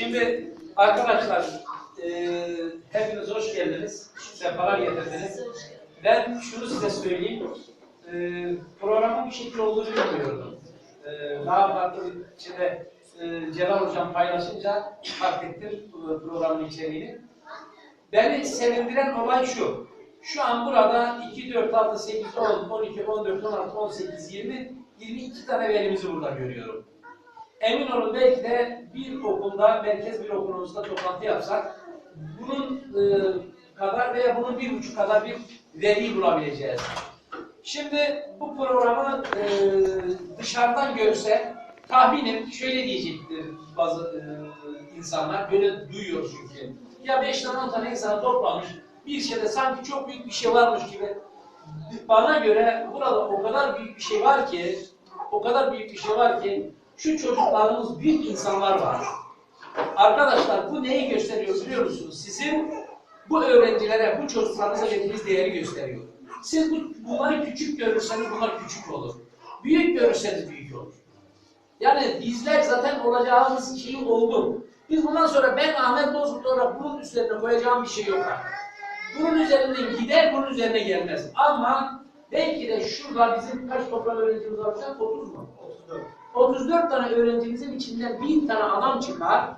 Şimdi arkadaşlar e, hepiniz hoş geldiniz. Sefalar getirdiniz. Ben şunu size söyleyeyim. E, programın bir şekil olduğunu bilmiyordum. E, daha farklı içinde e, Celal Hocam paylaşınca fark ettim programın içeriğini. Beni sevindiren olay şu. Şu an burada 2, 4, 6, 8, 10, 12, 14, 16, 18, 20, 22 tane velimizi burada görüyorum. Emin olun belki de bir okulda, merkez bir okulumuzda toplantı yapsak, bunun e, kadar veya bunun bir buçuk kadar bir veri bulabileceğiz. Şimdi bu programı e, dışarıdan görse, tahminim şöyle diyecektir bazı e, insanlar, böyle duyuyor çünkü. Ya beş tane on tane insanı toplamış, bir şeyde sanki çok büyük bir şey varmış gibi. Bana göre burada o kadar büyük bir şey var ki, o kadar büyük bir şey var ki, şu çocuklarımız büyük insanlar var. Arkadaşlar bu neyi gösteriyor biliyor musunuz? Sizin bu öğrencilere, bu çocuklarınıza verdiğiniz değeri gösteriyor. Siz bu, bunları küçük görürseniz bunlar küçük olur. Büyük görürseniz büyük olur. Yani bizler zaten olacağımız şey oldu. Biz bundan sonra ben Ahmet Bozkurt olarak bunun üzerine koyacağım bir şey yok artık. Bunun üzerinden gider, bunun üzerine gelmez. Ama belki de şurada bizim kaç toplam öğrencimiz var? şu an? 30 mu? 34. 34 tane öğrencimizin içinden bin tane adam çıkar.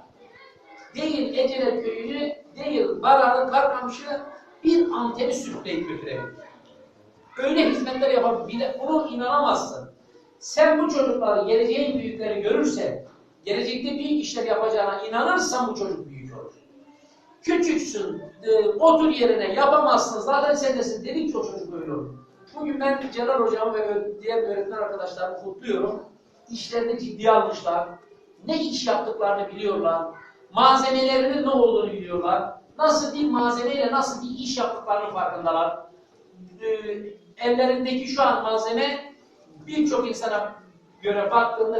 Değil Ecelet köyünü, değil Baran'ı, Karkamış'ı bir anteni sürükleyip götürebilir. Öyle hizmetler yapabilir. Ona inanamazsın. Sen bu çocukları, geleceğin büyükleri görürsen, gelecekte büyük işler yapacağına inanırsan bu çocuk büyük olur. Küçüksün, e, otur yerine yapamazsın, zaten sen desin dedikçe o çocuk öyle olur. Bugün ben Celal Hocam ve diğer öğretmen arkadaşlarımı kutluyorum. İşlerini ciddiye almışlar. Ne iş yaptıklarını biliyorlar. Malzemelerinin ne olduğunu biliyorlar. Nasıl bir malzemeyle nasıl bir iş yaptıklarının farkındalar. E, ellerindeki şu an malzeme birçok insana göre baktığında